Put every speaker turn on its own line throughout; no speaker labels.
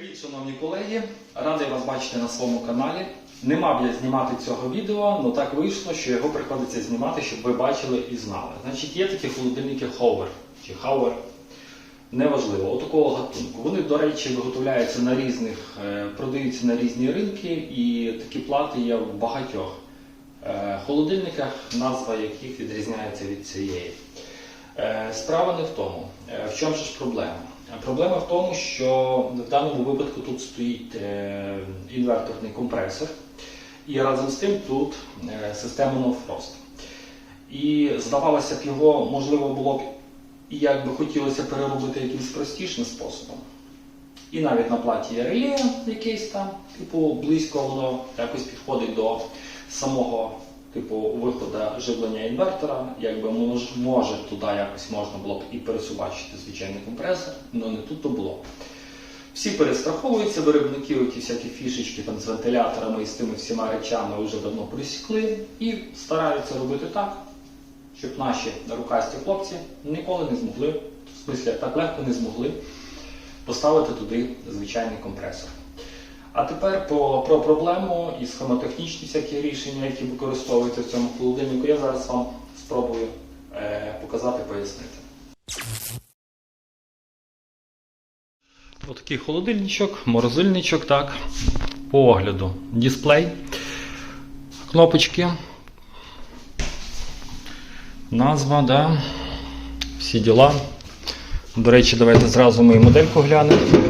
Привіт, шановні колеги! Радий вас бачити на своєму каналі. Не мав я знімати цього відео, але так вийшло, що його приходиться знімати, щоб ви бачили і знали. Значить, є такі холодильники Hover чи Hover. Неважливо, отакого гатунку. Вони, до речі, виготовляються на різних, е, продаються на різні ринки, і такі плати є в багатьох е, холодильниках, назва яких відрізняється від цієї. Е, Справа не в тому. В чому ж проблема? Проблема в тому, що в даному випадку тут стоїть е, інверторний компресор, і разом з тим тут е, система Frost. І здавалося б, його можливо було б і як би хотілося переробити якимось простішим способом. І навіть на платі реле якийсь там, типу, близько воно якось підходить до самого типу виходу живлення інвертора. Якби мож, може туди якось можна було б і пересубачити звичайний компресор, але не тут то було. Всі перестраховуються, виробники оті всякі фішечки там з вентиляторами і з тими всіма речами вже давно просікли і стараються робити так, щоб наші рукасті хлопці ніколи не змогли, в смислі так легко не змогли поставити туди звичайний компресор. А тепер по, про проблему і схемотехнічні всякі рішення, які використовуються в цьому холодильнику, я зараз вам спробую е, показати, пояснити. Отакий холодильничок, морозильничок, так. По огляду. Дисплей, кнопочки, назва, да. всі діла. До речі, давайте зразу і модельку глянемо.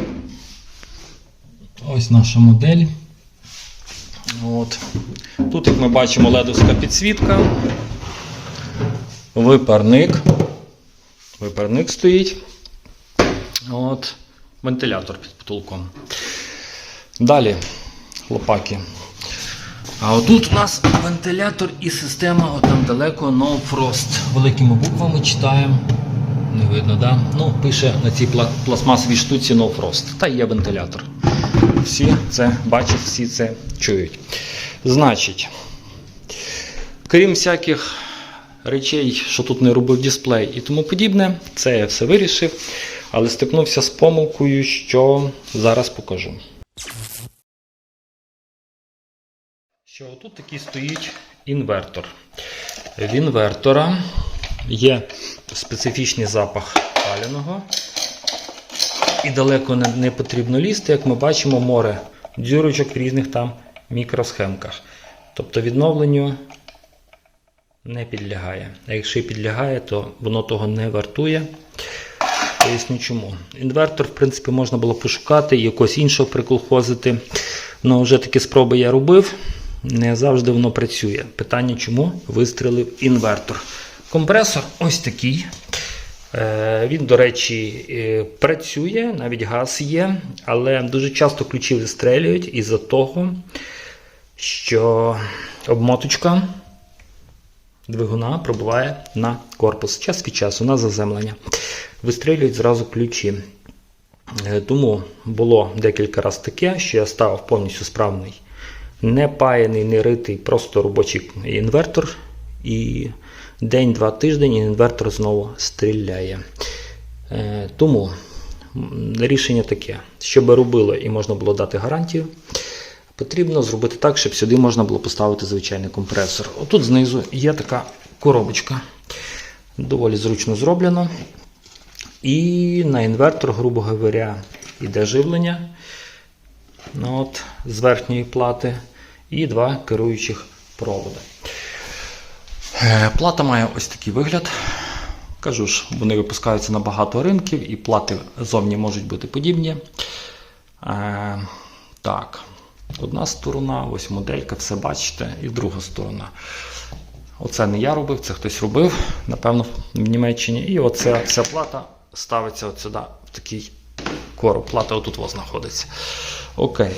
Ось наша модель. От. Тут, як ми бачимо, ледовська підсвітка. Випарник. Випарник стоїть. От. Вентилятор під потолком. Далі хлопаки. А отут у нас вентилятор і система от там далеко No Frost. Великими буквами читаємо. Не видно, да? Ну, пише на цій пластмасовій штуці No Frost. Та є вентилятор. Всі це бачать, всі це чують. Значить, крім всяких речей, що тут не робив дисплей і тому подібне, це я все вирішив, але стикнувся з помилкою, що зараз покажу. Що тут такий стоїть інвертор. В інвертора є специфічний запах паляного. І далеко не, потрібно лізти, як ми бачимо, море дзюрочок в різних там мікросхемках. Тобто відновленню не підлягає. А якщо і підлягає, то воно того не вартує. Поясню чому. Інвертор, в принципі, можна було пошукати і якогось іншого приколхозити. Але вже такі спроби я робив. Не завжди воно працює. Питання, чому вистрілив інвертор. Компресор ось такий. Е, Він, до речі, е, працює, навіть газ є, але дуже часто ключі вистрелюють із-за того, що обмоточка двигуна пробуває на корпус. Час від часу на заземлення. Вистрілюють зразу ключі. Е, Тому було декілька разів таке, що я ставив повністю справний, не паяний, не ритий, просто робочий інвертор. І день-два тиждень і інвертор знову стріляє. Е, Тому рішення таке: щоб робило і можна було дати гарантію, потрібно зробити так, щоб сюди можна було поставити звичайний компресор. Отут знизу є така коробочка. Доволі зручно зроблено. І на інвертор, грубо говоря, йде живлення ну, от, з верхньої плати і два керуючих проводи. Е, Плата має ось такий вигляд. Кажу ж, вони випускаються на багато ринків, і плати зовні можуть бути подібні. Е, так, одна сторона, ось моделька, все бачите, і друга сторона. Оце не я робив, це хтось робив, напевно, в Німеччині. І оця вся плата ставиться от сюди, в такий короб. Плата отут знаходиться. Окей.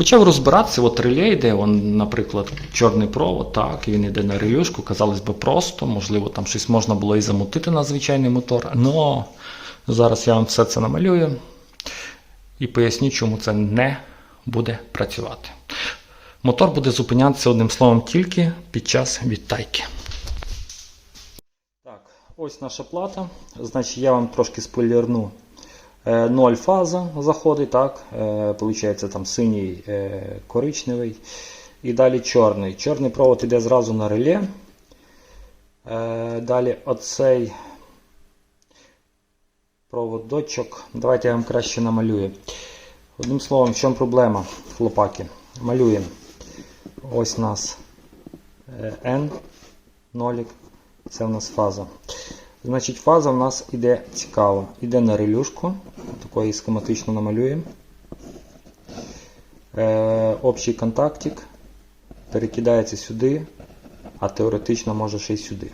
Почав розбиратися, от реле йде, он, наприклад, чорний провод, так, він йде на релюшку, казалось би, просто, можливо, там щось можна було і замутити на звичайний мотор. Но зараз я вам все це намалюю і поясню, чому це не буде працювати. Мотор буде зупинятися одним словом тільки під час відтайки. Так, ось наша плата. Значить, я вам трошки спойлерну 0 фаза заходить, так, е, получається там синій, е, коричневий. І далі чорний. Чорний провод йде зразу на реле. Е, далі оцей проводочок. Давайте я вам краще намалюю. Одним словом, в чому проблема, хлопаки? Малюємо. Ось у нас е, N, нолік, це в нас фаза. Значить, фаза в нас іде цікаво. Іде на релюшку. Такої схематично намалюємо. Е, общий контактик перекидається сюди, а теоретично може ще й сюди.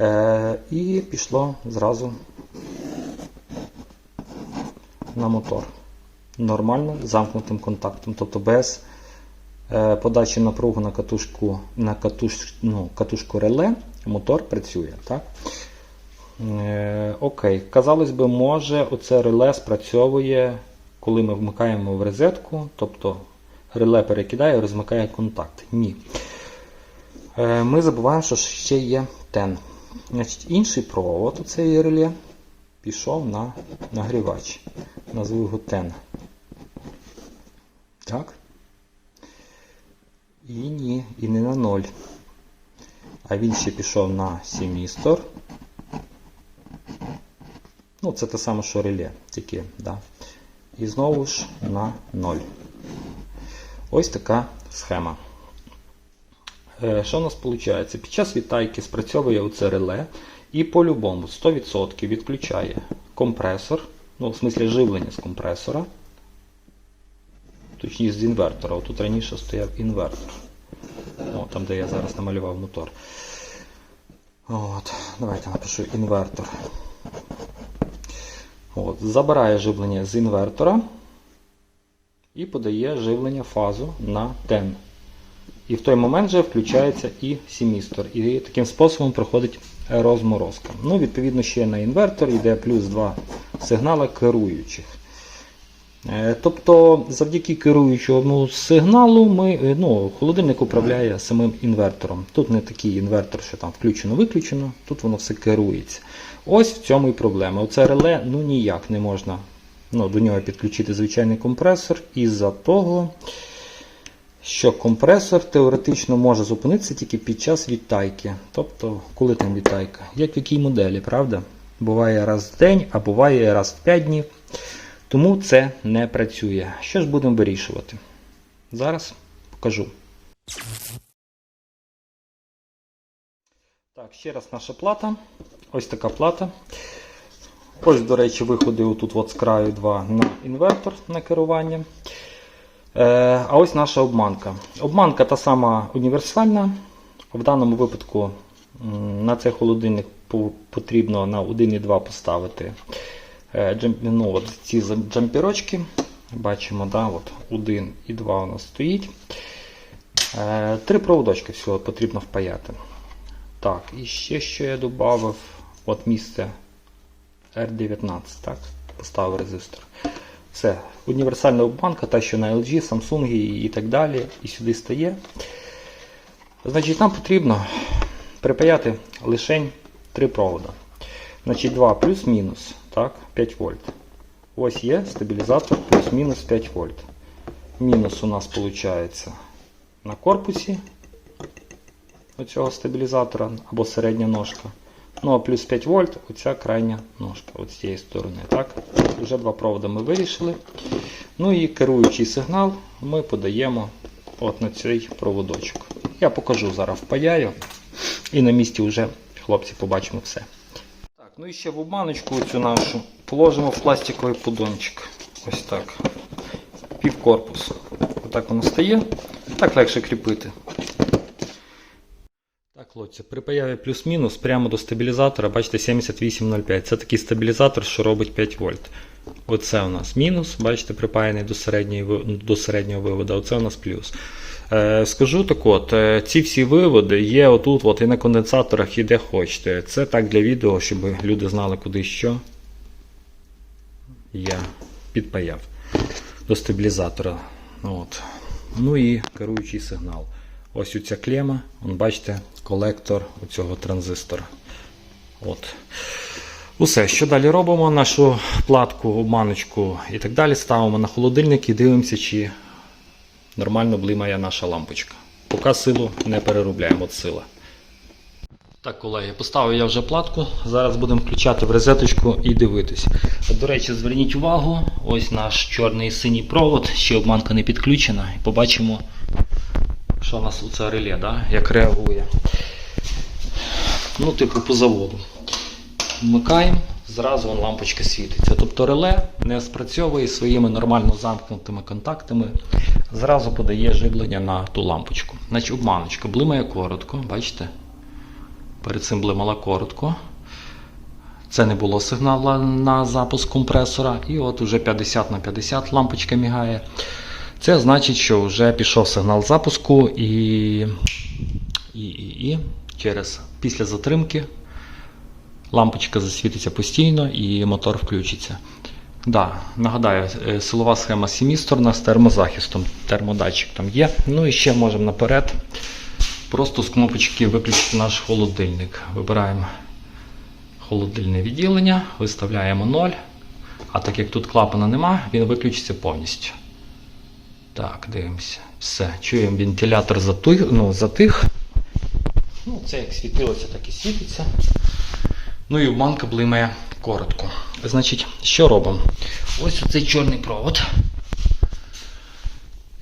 Е, і пішло зразу на мотор. Нормально замкнутим контактом, тобто без е, подачі напругу на катушку, на катуш, ну, катушку реле, мотор працює. Так? Е, окей, казалось би, може оце реле спрацьовує, коли ми вмикаємо в розетку, тобто реле перекидає розмикає контакт. Ні. Е, ми забуваємо, що ще є тен. Значить, інший провод у цієї реле пішов на нагрівач. Назву його тен. Так. І ні, і не на 0. А він ще пішов на семістор. Ну, це те саме, що реле, тільки, да. І знову ж на 0. Ось така схема. Е, Що у нас виходить? Під час відтайки спрацьовує оце реле і по-любому 100% відключає компресор, ну, в смислі живлення з компресора, точніше з інвертора. Тут раніше стояв інвертор. О, там, де я зараз намалював мотор. От, Давайте напишу інвертор. От, Забирає живлення з інвертора і подає живлення фазу на тен. І в той момент вже включається і семістор. І таким способом проходить розморозка. Ну, Відповідно, ще на інвертор йде плюс 2 сигнали керуючих. Е, Тобто, завдяки керуючому сигналу ми, е, ну, холодильник управляє самим інвертором. Тут не такий інвертор, що там включено-виключено, тут воно все керується. Ось в цьому і проблема. Оце реле ну, ніяк не можна ну, до нього підключити звичайний компресор із-за того, що компресор теоретично може зупинитися тільки під час відтайки. Тобто, коли там відтайка? Як в якій моделі, правда? Буває раз в день, а буває раз в 5 днів. Тому це не працює. Що ж будемо вирішувати? Зараз покажу. Так, ще раз наша плата. Ось така плата. Ось, до речі, виходи отут от з краю 2 на інвертор на керування. Е, а ось наша обманка. Обманка та сама універсальна. В даному випадку на цей холодильник потрібно на 1,2 поставити ну, от ці джампірочки. Бачимо, да, от 1 і 2 у нас стоїть. Е, Три проводочки всього потрібно впаяти. Так, і ще що я додав, от місце R19, так, поставив резистор. Це універсальна обманка, та що на LG, Samsung і так далі, і сюди стає. Значить, нам потрібно припаяти лише три провода. Значить, 2 плюс-мінус, так, 5 вольт. Ось є стабілізатор плюс-мінус 5 вольт. Мінус у нас виходить на корпусі оцього стабілізатора або середня ножка. Ну а плюс 5 вольт оця крайня ножка от з цієї сторони. Так? Вже два проводи ми вирішили. Ну і керуючий сигнал ми подаємо от на цей проводочок. Я покажу зараз впаяю. І на місці вже хлопці побачимо все. Ну і ще в обманочку цю нашу положимо в пластиковий подончик. Ось так. Пів корпусу. Отак воно стає. Так легше кріпити. Так, хлопці, при появі плюс-мінус прямо до стабілізатора, бачите, 7805. Це такий стабілізатор, що робить 5 вольт. Оце у нас мінус, бачите, припаяний до, середньої, до середнього виводу, оце у нас плюс. Е, скажу так от, е, ці всі виводи є отут, от, і на конденсаторах, і де хочете. Це так для відео, щоб люди знали, куди що я підпаяв до стабілізатора. От. Ну і керуючий сигнал. Ось оця клема, вон, бачите, колектор цього транзистора. От. Усе, що далі робимо? Нашу платку, обманочку і так далі ставимо на холодильник і дивимося, чи нормально блимає наша лампочка. Поки силу не переробляємо от сила. Так, колеги, поставив я вже платку. Зараз будемо включати в розеточку і дивитись. До речі, зверніть увагу, ось наш чорний синій провод, ще обманка не підключена. І побачимо, що у нас у це реле, да? як реагує. Ну, типу по заводу. Вмикаємо, зразу вон лампочка світиться. Тобто реле не спрацьовує своїми нормально замкнутими контактами, зразу подає живлення на ту лампочку. Значить, обманочка блимає коротко, бачите? Перед цим блимала коротко. Це не було сигналу на запуск компресора. І от уже 50 на 50 лампочка мігає. Це значить, що вже пішов сигнал запуску і, і, і, і через після затримки лампочка засвітиться постійно і мотор включиться. Да, нагадаю, е, силова схема семісторна з термозахистом. Термодатчик там є. Ну і ще можемо наперед. Просто з кнопочки виключити наш холодильник. Вибираємо холодильне відділення, виставляємо 0. А так як тут клапана нема, він виключиться повністю. Так, дивимося. Все. Чуємо вентилятор затих. Ну, затих. Ну, це як світилося, так і світиться. Ну і обманка блимає коротко. Значить, що робимо? Ось цей чорний провод.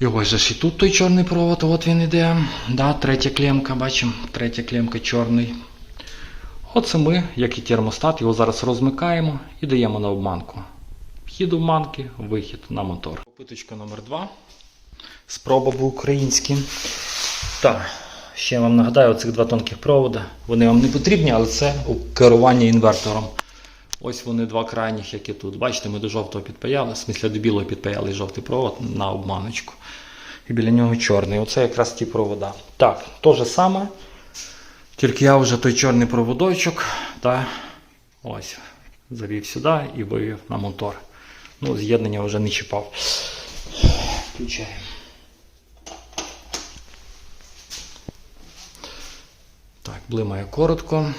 І ось же ж і тут той чорний провод, от він іде. Да, третя клемка, бачимо, третя клемка чорний. Оце ми, як і термостат, його зараз розмикаємо і даємо на обманку. Вхід обманки, вихід на мотор. Попиточка номер 2 Спроба по-українськи. Так, ще вам нагадаю, оцих два тонких провода. Вони вам не потрібні, але це керування інвертором. Ось вони два крайніх, які тут. Бачите, ми до жовтого підпаяли, в смислі до білого підпаяли жовтий провод на обманочку. І біля нього чорний. Оце якраз ті провода. Так, то же саме. Тільки я вже той чорний проводочок та ось завів сюди і вивів на мотор. Ну, з'єднання вже не чіпав. Включаємо. Так, блимає коротко.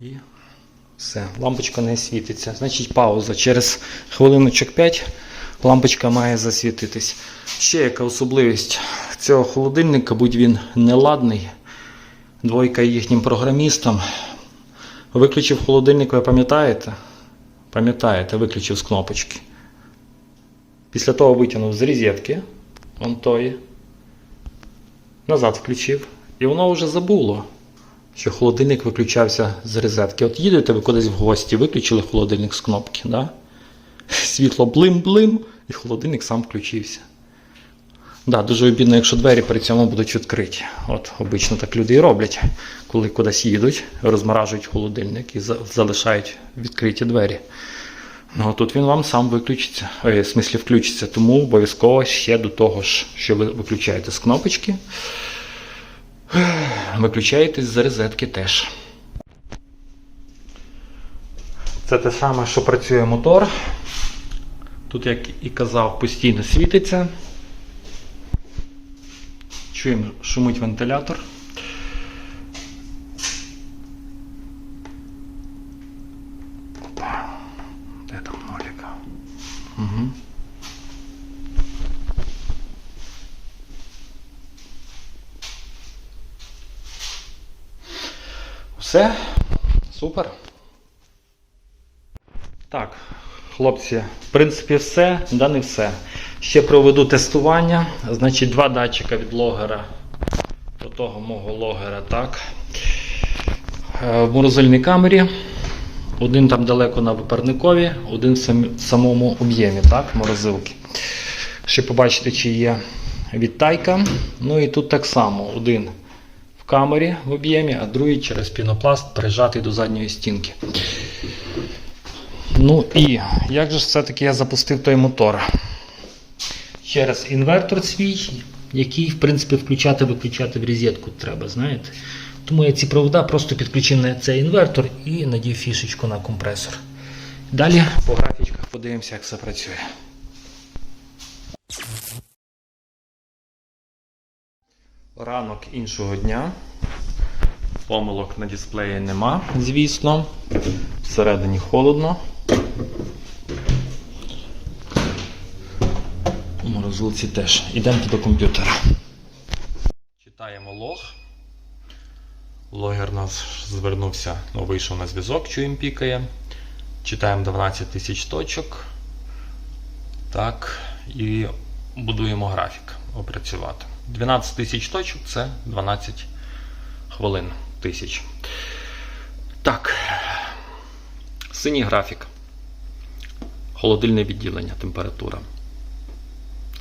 І все, лампочка не світиться. Значить пауза. Через хвилиночок 5 лампочка має засвітитись. Ще яка особливість цього холодильника, будь він неладний. Двойка їхнім програмістам. Виключив холодильник, ви пам'ятаєте? Пам'ятаєте, виключив з кнопочки. Після того витягнув з розетки, вон тої. Назад включив. І воно вже забуло, що холодильник виключався з розетки. От їдете ви кудись в гості, виключили холодильник з кнопки. Да? Світло блим-блим, і холодильник сам включився. Да, дуже обідно, якщо двері при цьому будуть відкриті. От обично так люди і роблять, коли кудись їдуть, розморажують холодильник і залишають відкриті двері. Ну, тут він вам сам виключиться, в смислі включиться, тому обов'язково ще до того ж, що ви виключаєте з кнопочки, виключаєте з розетки теж. Це те саме, що працює мотор. Тут, як і казав, постійно світиться. Чуємо, шумить вентилятор. Опа. Де там ноліка? Угу. Все. Супер. Так, хлопці, в принципі, все, да не все. Ще проведу тестування. Значить, два датчика від логера до того мого логера, так. Е, В морозильній камері. Один там далеко на випарникові, один в самому об'ємі, так, морозилки. Ще побачите, чи є відтайка. Ну і тут так само. Один в камері в об'ємі, а другий через пінопласт прижатий до задньої стінки. Ну і як же все-таки я запустив той мотор? Через інвертор свій, який, в принципі, включати-виключати в розетку треба, знаєте. Тому я ці провода просто підключив на цей інвертор і надів фішечку на компресор. Далі по графічках подивимося, як все працює. Ранок іншого дня. Помилок на дисплеї нема, звісно. Всередині холодно. У морозилці теж. Ідемо до комп'ютера. Читаємо лог. Логер нас звернувся, ну, вийшов на зв'язок, їм пікає. Читаємо 12 тисяч точок. Так, і будуємо графік опрацювати. 12 тисяч точок це 12 хвилин тисяч. Так. Синій графік. Холодильне відділення, температура.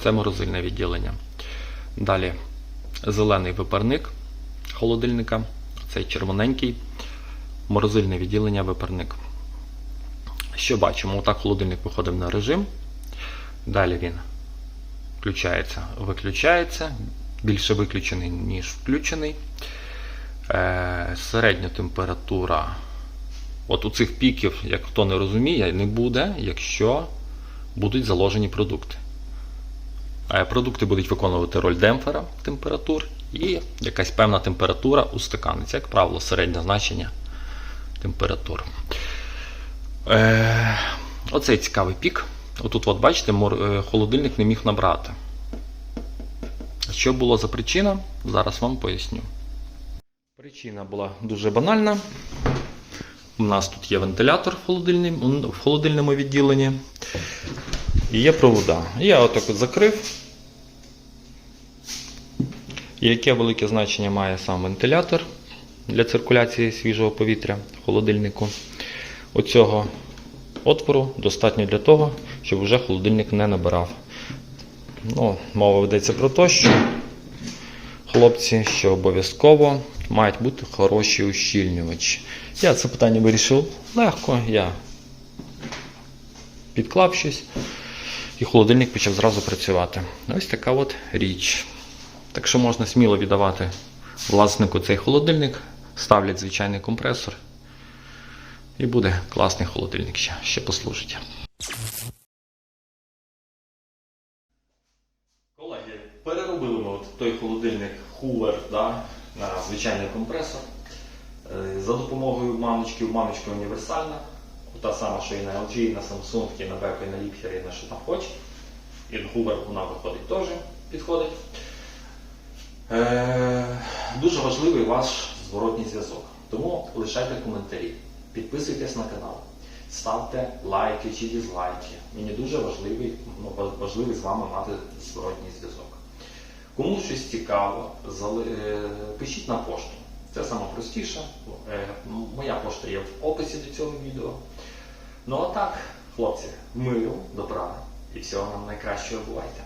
Це морозильне відділення. Далі зелений випарник холодильника. Цей червоненький. Морозильне відділення випарник. Що бачимо? Отак холодильник виходив на режим. Далі він включається, виключається. Більше виключений, ніж включений. Е, середня температура. От у цих піків, як хто не розуміє, не буде, якщо будуть заложені продукти. Продукти будуть виконувати роль демпфера температур і якась певна температура у стакані. Це, як правило, середнє значення температур. Е, оцей цікавий пік. Отут, от бачите, е, холодильник не міг набрати. Що було за причина? Зараз вам поясню. Причина була дуже банальна. У нас тут є вентилятор в холодильному, в холодильному відділенні. І є провода. Я отак от закрив. Яке велике значення має сам вентилятор для циркуляції свіжого повітря в холодильнику. Оцього отвору достатньо для того, щоб вже холодильник не набирав. Ну, мова ведеться про те, що хлопці, що обов'язково мають бути хороші ущільнювачі. Я це питання вирішив легко. Я підклав щось, і холодильник почав зразу працювати. Ось така от річ. Так що можна сміло віддавати власнику цей холодильник, ставлять звичайний компресор. І буде класний холодильник ще, ще послужить. Колеги, переробили той холодильник Hoover да, на звичайний компресор. Е, За допомогою мамочки, мамочка універсальна. Та сама, що і на LG, і на Samsung, і на Beko, і на Lipher, і на що там хоч. І Hoover вона виходить теж підходить. Е, дуже важливий ваш зворотній зв'язок. Тому лишайте коментарі, підписуйтесь на канал, ставте лайки чи дізлайки. Мені дуже важливий, ну, важливий з вами мати зворотній зв'язок. Кому щось цікаво, е, пишіть на пошту. Це саме простіше. Е, м- Моя пошта є в описі до цього відео. Ну а так, хлопці, миру, добра і всього нам найкращого бувайте.